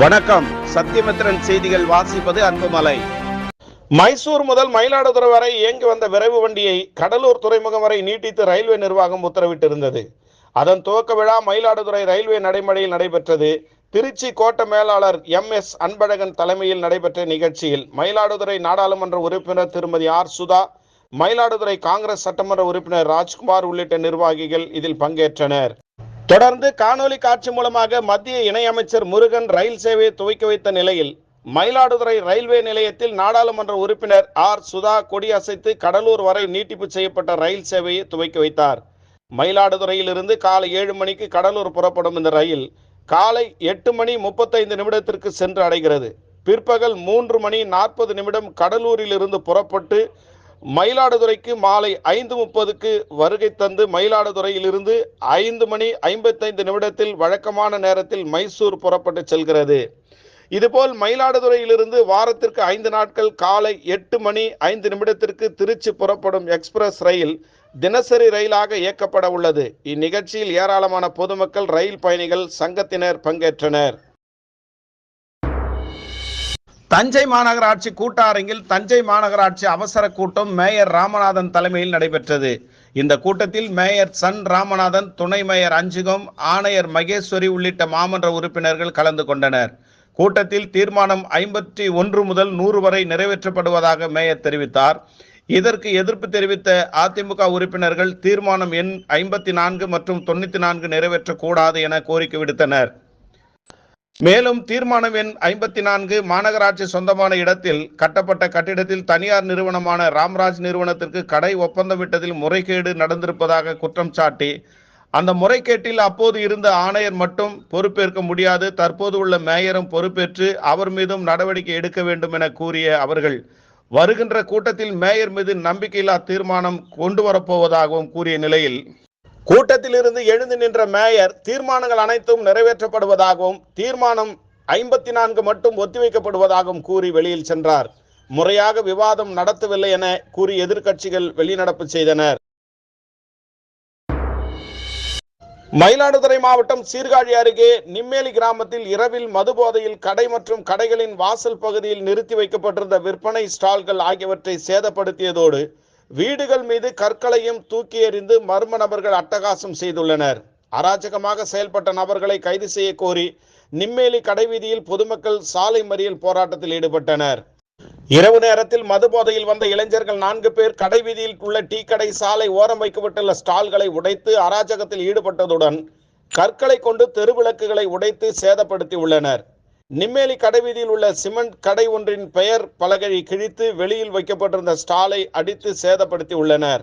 வணக்கம். சத்தியமித்திரன் செய்திகள் வாசிப்பது அன்புமலை. மைசூர் முதல் மயிலாடுதுறை வரை இயங்கி வந்த விரைவு வண்டியை கடலூர் துறைமுகம் வரை நீட்டித்து ரயில்வே நிர்வாகம் உத்தரவிட்டிருந்தது. அதன் துவக்க விழா மயிலாடுதுறை ரயில்வே நடைமுறையில் நடைபெற்றது. திருச்சி கோட்ட மேலாளர் எம் எஸ் அன்பழகன் தலைமையில் நடைபெற்ற நிகழ்ச்சியில் மயிலாடுதுறை நாடாளுமன்ற உறுப்பினர் திருமதி ஆர் சுதா மயிலாடுதுறை காங்கிரஸ் சட்டமன்ற உறுப்பினர் ராஜ்குமார் உள்ளிட்ட நிர்வாகிகள் இதில் பங்கேற்றனர். தொடர்ந்து காணொலி காட்சி மூலமாக மத்திய இணையமைச்சர் முருகன் ரயில் சேவையை துவக்கி வைத்த நிலையில் மயிலாடுதுறை ரயில்வே நிலையத்தில் நாடாளுமன்ற உறுப்பினர் ஆர் சுதா கொடியசைத்து கடலூர் வரை நீட்டிப்பு செய்யப்பட்ட ரயில் சேவையை துவக்கி வைத்தார். மயிலாடுதுறையிலிருந்து காலை ஏழு மணிக்கு கடலூர் புறப்படும் இந்த ரயில் காலை எட்டு மணி முப்பத்தைந்து நிமிடத்திற்கு சென்று அடைகிறது. பிற்பகல் மூன்று மணி நாற்பது நிமிடம் கடலூரிலிருந்து புறப்பட்டு மயிலாடுதுறைக்கு மாலை ஐந்து முப்பதுக்கு வருகை தந்து மயிலாடுதுறையிலிருந்து ஐந்து மணி ஐம்பத்தைந்து நிமிடத்தில் வழக்கமான நேரத்தில் மைசூர் புறப்பட்டு செல்கிறது. இதுபோல் மயிலாடுதுறையிலிருந்து வாரத்திற்கு ஐந்து நாட்கள் காலை எட்டு மணி ஐந்து நிமிடத்திற்கு திருச்சி புறப்படும் எக்ஸ்பிரஸ் ரயில் தினசரி ரயிலாக இயக்கப்பட உள்ளது. இந்நிகழ்ச்சியில் ஏராளமான பொதுமக்கள் ரயில் பயணிகள் சங்கத்தினர் பங்கேற்றனர். தஞ்சை மாநகராட்சி கூட்டரங்கில் தஞ்சை மாநகராட்சி அவசர கூட்டம் மேயர் ராமநாதன் தலைமையில் நடைபெற்றது. இந்த கூட்டத்தில் மேயர் சன் ராமநாதன் துணை மேயர் அஞ்சுகம் ஆணையர் மகேஸ்வரி உள்ளிட்ட மாமன்ற உறுப்பினர்கள் கலந்து கொண்டனர். கூட்டத்தில் தீர்மானம் ஐம்பத்தி ஒன்று முதல் நூறு வரை நிறைவேற்றப்படுவதாக மேயர் தெரிவித்தார். இதற்கு எதிர்ப்பு தெரிவித்த அதிமுக உறுப்பினர்கள் தீர்மானம் எண் ஐம்பத்தி நான்கு மற்றும் தொண்ணூத்தி நான்கு நிறைவேற்றக்கூடாது என கோரிக்கை விடுத்தனர். மேலும் தீர்மானம் எண் ஐம்பத்தி நான்கு மாநகராட்சி சொந்தமான இடத்தில் கட்டப்பட்ட கட்டிடத்தில் தனியார் நிறுவனமான ராம்ராஜ் நிறுவனத்திற்கு கடை ஒப்பந்தம் விட்டதில் முறைகேடு நடந்திருப்பதாக குற்றம் சாட்டி அந்த முறைகேட்டில் அப்போது இருந்த ஆணையர் மட்டும் பொறுப்பேற்க முடியாது தற்போது உள்ள மேயரும் பொறுப்பேற்று அவர் மீதும் நடவடிக்கை எடுக்க வேண்டும் என கூறிய அவர்கள். வருகின்ற கூட்டத்தில் மேயர் மீது நம்பிக்கையில்லா தீர்மானம் கொண்டு வரப்போவதாகவும் கூறிய நிலையில் கூட்டத்தில் இருந்து எழுந்து நின்ற மேயர் தீர்மானங்கள் அனைத்தும் நிறைவேற்றப்படுவதாகவும் தீர்மானம் ஐம்பத்தி நான்கு மட்டும் ஒத்திவைக்கப்படுவதாகவும் கூறி வெளியில் சென்றார். முறையாக விவாதம் நடத்தவில்லை என கூறி எதிர்க்கட்சிகள் வெளிநடப்பு செய்தனர். மயிலாடுதுறை மாவட்டம் சீர்காழி அருகே நிம்மேலி கிராமத்தில் இரவில் மதுபோதையில் கடை மற்றும் கடைகளின் வாசல் பகுதியில் நிறுத்தி வைக்கப்பட்டிருந்த விற்பனை ஸ்டால்கள் ஆகியவற்றை சேதப்படுத்தியதோடு வீடுகள் மீது கற்களையும் தூக்கி எறிந்து மர்ம நபர்கள் அட்டகாசம் செய்துள்ளனர். அராஜகமாக செயல்பட்ட நபர்களை கைது செய்ய கோரி நிம்மேலி கடைவீதியில் பொதுமக்கள் சாலை மறியல் போராட்டத்தில் ஈடுபட்டனர். இரவு நேரத்தில் மது போதையில் வந்த இளைஞர்கள் நான்கு பேர் கடைவீதியில் உள்ள டீ கடை சாலை ஓரம் வைக்கப்பட்டுள்ள ஸ்டால்களை உடைத்து அராஜகத்தில் ஈடுபட்டதுடன் கற்களை கொண்டு தெருவிளக்குகளை உடைத்து சேதப்படுத்தி உள்ளனர் நிம்மேலி கடைவீதியில் உள்ள சிமெண்ட் கடை ஒன்றின் பெயர் பலகை கிழித்து வெளியில் வைக்கப்பட்டிருந்த ஸ்டாலை அடித்து சேதப்படுத்தி உள்ளனர்.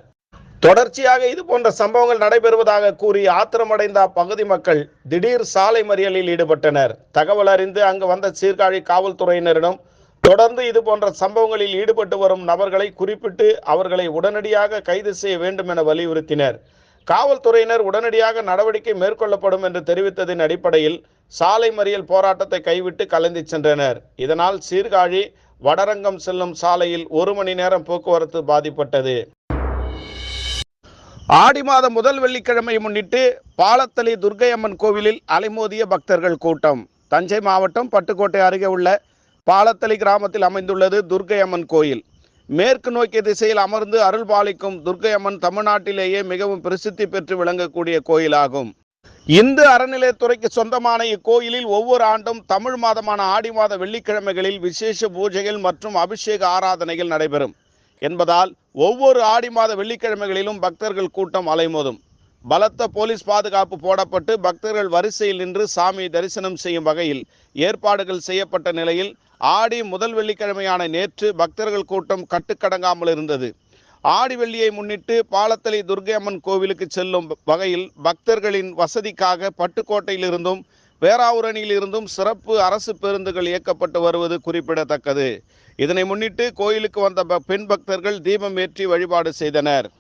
தொடர்ச்சியாக இது போன்ற சம்பவங்கள் நடைபெறுவதாக கூறி ஆத்திரமடைந்த அப்பகுதி மக்கள் திடீர் சாலை மறியலில் ஈடுபட்டனர். தகவல் அறிந்து அங்கு வந்த சீர்காழி காவல்துறையினரிடம் தொடர்ந்து இது போன்ற சம்பவங்களில் ஈடுபட்டு வரும் நபர்களை குறிப்பிட்டு அவர்களை உடனடியாக கைது செய்ய வேண்டும் என வலியுறுத்தினர். காவல்துறையினர் உடனடியாக நடவடிக்கை மேற்கொள்ளப்படும் என்று தெரிவித்ததின் அடிப்படையில் சாலை மறியல் போராட்டத்தை கைவிட்டு கலந்து சென்றனர். இதனால் சீர்காழி வடரங்கம் செல்லும் சாலையில் ஒரு மணி நேரம் போக்குவரத்து பாதிப்பட்டது. ஆடி மாதம் முதல் வெள்ளிக்கிழமை முன்னிட்டு பாலத்தளி துர்க்கை அம்மன் கோவிலில் அலைமோதிய பக்தர்கள் கூட்டம். தஞ்சை மாவட்டம் பட்டுக்கோட்டை அருகே உள்ள பாலத்தளி கிராமத்தில் அமைந்துள்ளது துர்க்கை அம்மன் கோயில். மேற்கு நோக்கிய திசையில் அமர்ந்து அருள் பாலிக்கும் துர்க்கை அம்மன் தமிழ்நாட்டிலேயே மிகவும் பிரசித்தி பெற்று விளங்கக்கூடிய கோயிலாகும். இந்து அறநிலையத்துறைக்கு சொந்தமான இக்கோயிலில் ஒவ்வொரு ஆண்டும் தமிழ் மாதமான ஆடி மாத வெள்ளிக்கிழமைகளில் விசேஷ பூஜைகள் மற்றும் அபிஷேக ஆராதனைகள் நடைபெறும். என்பதால் ஒவ்வொரு ஆடி மாத வெள்ளிக்கிழமைகளிலும் பக்தர்கள் கூட்டம் அலைமோதும். பலத்த போலீஸ் பாதுகாப்பு போடப்பட்டு பக்தர்கள் வரிசையில் நின்று சாமி தரிசனம் செய்யும் வகையில் ஏற்பாடுகள் செய்யப்பட்ட நிலையில் ஆடி முதல் வெள்ளிக்கிழமையான நேற்று பக்தர்கள் கூட்டம் கட்டுக்கடங்காமல் இருந்தது. ஆடி வெள்ளியை முன்னிட்டு பாலத்தலை துர்க்கை அம்மன் கோவிலுக்கு செல்லும் வகையில் பக்தர்களின் வசதிக்காக பட்டுக்கோட்டையிலிருந்தும் பேராவூரணியிலிருந்தும் சிறப்பு அரசு பேருந்துகள் இயக்கப்பட்டு வருவது குறிப்பிடத்தக்கது. இதனை முன்னிட்டு கோயிலுக்கு வந்த ப- பெண் பக்தர்கள் தீபம் ஏற்றி வழிபாடு செய்தனர்.